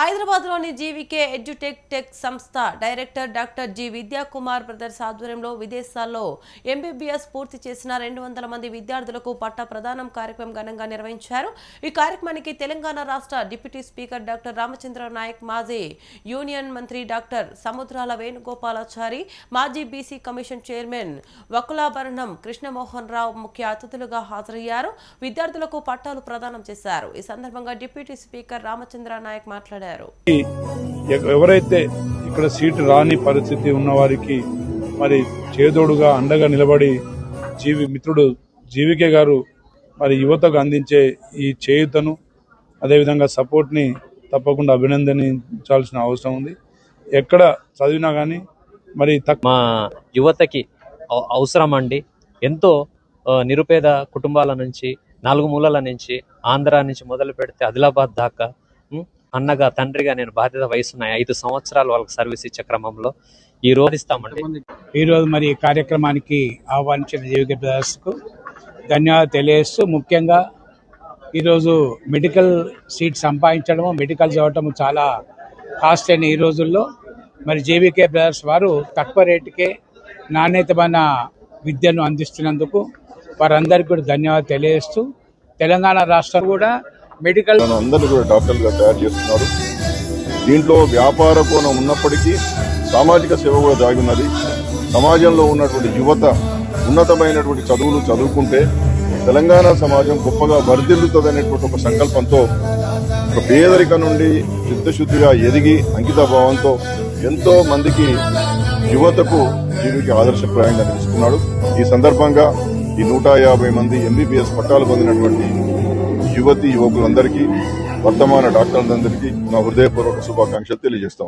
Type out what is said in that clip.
హైదరాబాద్లోని GVK edutech tech సంస్థ director doctor G Vidyakumar brothers ఆధ్వర్యంలో విదేశాల్లో ఎంబీబీఎస్ పూర్తి చేసిన రెండు వందల మంది విద్యార్థులకు పట్ట ప్రదానం కార్యక్రమం ఘనంగా నిర్వహించారు. ఈ కార్యక్రమానికి తెలంగాణ రాష్ట్ర deputy speaker doctor Ramachandra Naik మాజీ యూనియన్ మంత్రి డాక్టర్ సముద్రాల వేణుగోపాలాచారి మాజీ BC commission chairman Vakulabharanam Krishnamohan Rao ముఖ్య అతిథులుగా హాజరయ్యారు. విద్యార్థులకు పట్టాలు ప్రదానం చేశారు. ఈ సందర్భంగా డిప్యూటీ స్పీకర్ రామచంద్ర నాయక్ మాట్లాడారు. ఎ- ఎవరైతే ఇక్కడ సీటు రాని పరిస్థితి ఉన్న వారికి మరి చేదోడుగా అండగా నిలబడి జీవి మిత్రుడు జీవికే గారు మరి యువతకు అందించే ఈ చేయుతను అదేవిధంగా సపోర్ట్ని తప్పకుండా అభినందించాల్సిన అవసరం ఉంది. ఎక్కడ చదివినా కానీ మరి మా యువతకి అవ- అవసరం అండి. ఎంతో నిరుపేద కుటుంబాల నుంచి నాలుగు మూలల నుంచి ఆంధ్ర నుంచి మొదలు పెడితే ఆదిలాబాద్ దాకా అన్నగా తండ్రిగా నేను బాధ్యత వహిస్తున్నాయి ఐదు సంవత్సరాలు వాళ్ళకి సర్వీస్ ఇచ్చే క్రమంలో ఈ రోజు ఇస్తామండి. ఈరోజు మరి ఈ కార్యక్రమానికి ఆహ్వానించిన జీవిక బ్రదర్స్కు ధన్యవాదాలు తెలియజేస్తూ ముఖ్యంగా ఈరోజు మెడికల్ సీట్ సంపాదించడము మెడికల్ చదవటము చాలా కాస్ట్ అయిన ఈ రోజుల్లో. మరి జేవికే బ్రదర్స్ వారు తక్కువ రేటుకే నాణ్యతమైన విద్యను అందిస్తున్నందుకు వారందరికీ కూడా ధన్యవాదాలు తెలియజేస్తూ తెలంగాణ రాష్ట్రం కూడా మెడికల్ అందరూ కూడా డాక్టర్లుగా తయారు చేస్తున్నారు. దీంట్లో వ్యాపార కోణం ఉన్నప్పటికీ సామాజిక సేవ కూడా దాగి ఉన్నది సమాజంలో ఉన్నటువంటి యువత ఉన్నతమైనటువంటి చదువులు చదువుకుంటే తెలంగాణ సమాజం గొప్పగా వర్ధిల్లుతుందనేటువంటి ఒక సంకల్పంతో ఒక పేదరిక నుండి చిత్తశుద్ధిగా ఎదిగి అంకిత భావంతో ఎంతో మందికి యువతకు జీవికి ఆదర్శప్రాయంగా నిలుస్తున్నాడు. ఈ సందర్భంగా ఈ నూట యాభై మంది ఎంబీబీఎస్ పట్టాలు పొందినటువంటి యువతి యువకులందరికీ వర్తమాన డాక్టర్లందరికీ నా హృదయపూర్వక శుభాకాంక్షలు తెలియజేస్తా